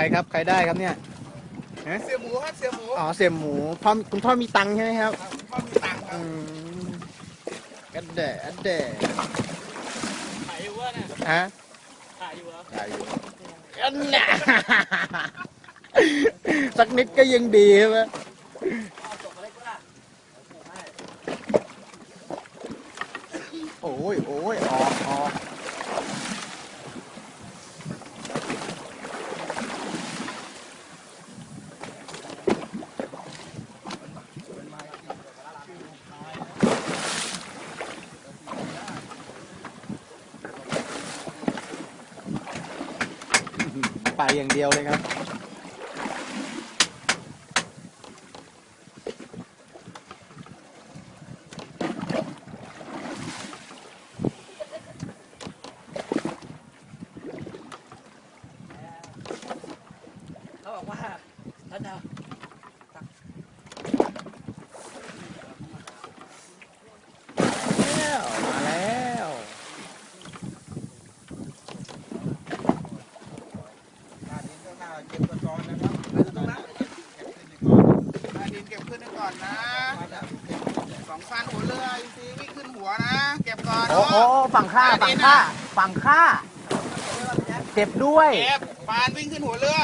รครับ ใครได้ครับเนี่ยเสียหมูครับเสียหมูอ๋อเสียหมูพ่อคุณพ่อมีตังค์ใช่ไหมครับพ่อมีตังค์ครัอืบมอัดเดะอัดเดะขายอยู่วะเนี่ยฮะ ขายอยู่วะได้อยู่อันน่ะ สักนิดก็ยังดีใช่ไหมเอาส่งมาเล็กก็ได้โอ้ยโอ้ยออกออก ไปอย่างเดียวเลยครับเขาบอกว่าท่านดาวมาแล้ว ตาดินก็น่าเก็บก่อนนะครับเราจะต้องเก็บขึ้นก่อนตาดินเก็บขึ้นก่อนนะสองฟันหัวเรืออินซีวิ่งขึ้นหัวนะ เก็บก่อน โอ้โอ้ฝั่งข้าฝั่งข้าฝั่งข้าเจ็บด้วยเก็บปานวิ่งขึ้นหัวเรือ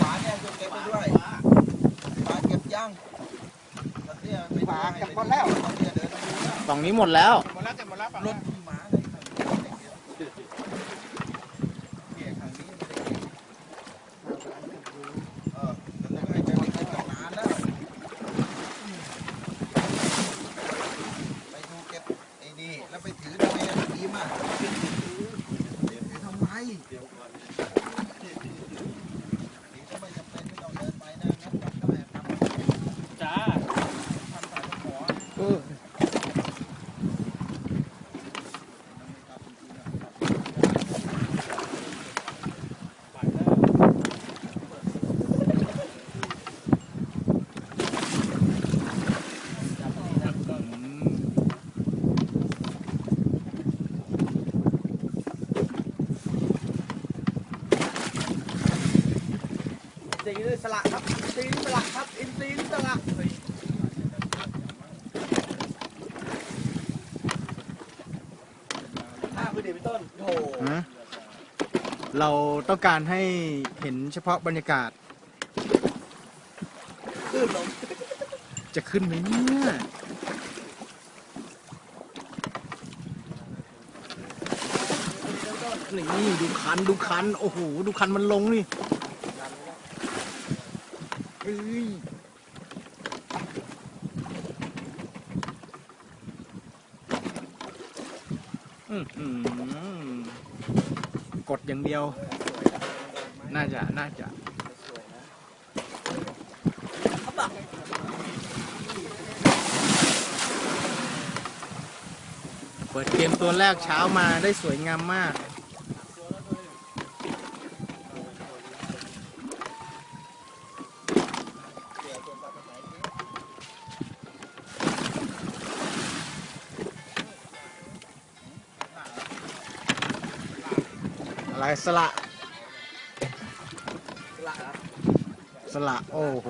ฝาเนี่ยเก็บไปด้วยฝาเก็บยังเนี่ยปานเก็บหมดแล้วเนี่ยเดินมาดูแล้วฝั่งนี้หมดแล้วหมดแล้วเก็บหมดแล้วฝั่งรรถ ถ ขี่ม้าเลยเนี่ยทางนี้ไม่ได้เก็บเออแล้วก็ให้เจ้าหน้าที่เก็บนานแล้วไปดูเก็บไอ้นี่แล้วไปถือทำไมอะดีมากถือทำไมเดี๋ยวก่อนนี่ก็ไม่จำเป็นไม่ต้องเดินไปนะงั้นกลับก็ไม่ทำ จ้า ทำสายหมอ เออ ไปแล้ว อินทรีย์สละครับอินทรีย์สละครับอินทรีย์สละห้าคือเดี๋ยวพี่ต้นโถฮะเราต้องการให้เห็นเฉพาะบรรยากาศขึ้นลงจะขึ้นไหมเนี่ยนี่ดูคันดูคัน โอ้โห ดูคันมันลงนี่ กดอย่างเดียว น่าจะ น่าจะเปิดเกมตัวแรกเช้ามาได้สวยงามมาก อะไรสละสละครับสละโอ้โห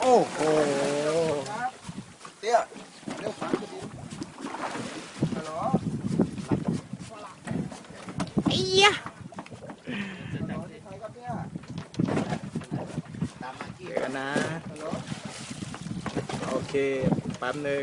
โอ้โหเตี้ยเร็วฝังดิฮัลโหลไอ้ยะใครครับเนี่ยเดี๋ยวกันนะโอเค แป๊บหนึ่ง